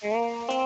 Música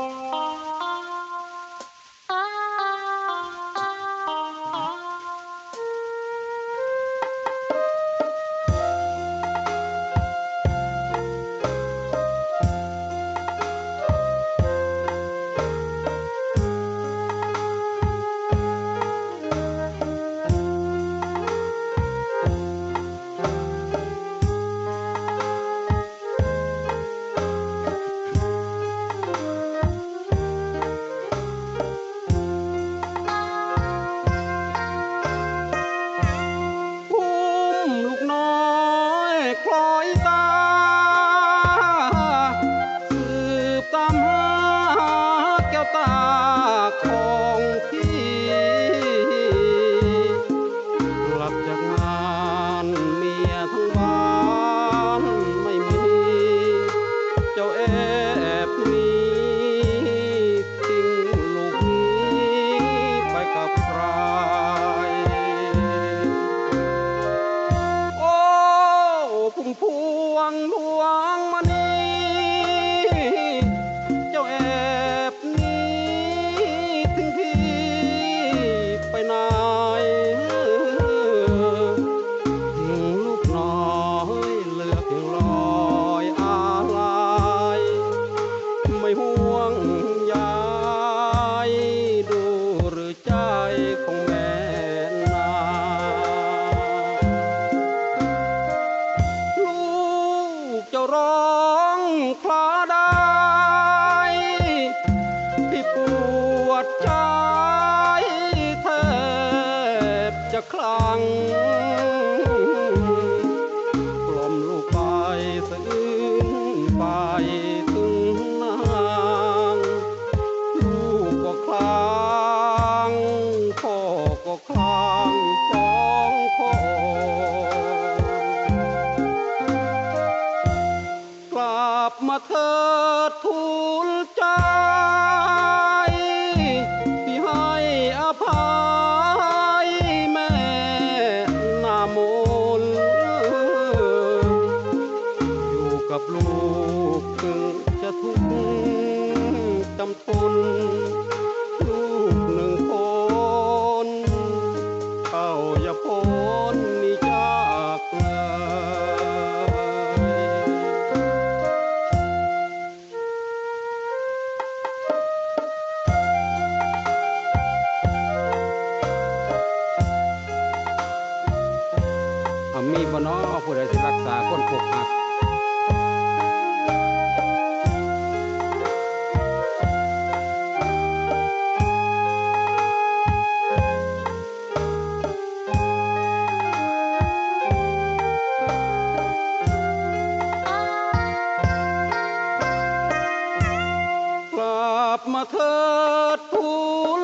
ang มาเถิดทูลใจที่ให้อภัยแม่นามนอยู่กับลูกจะทุกข์จำทน มีบ่น้อผู้ใดสิรักษาคนผูกหักกลับมาเถิดทูล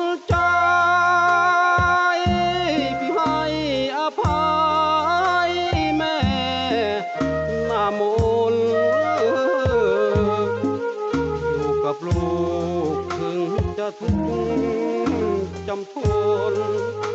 ធំចំធួន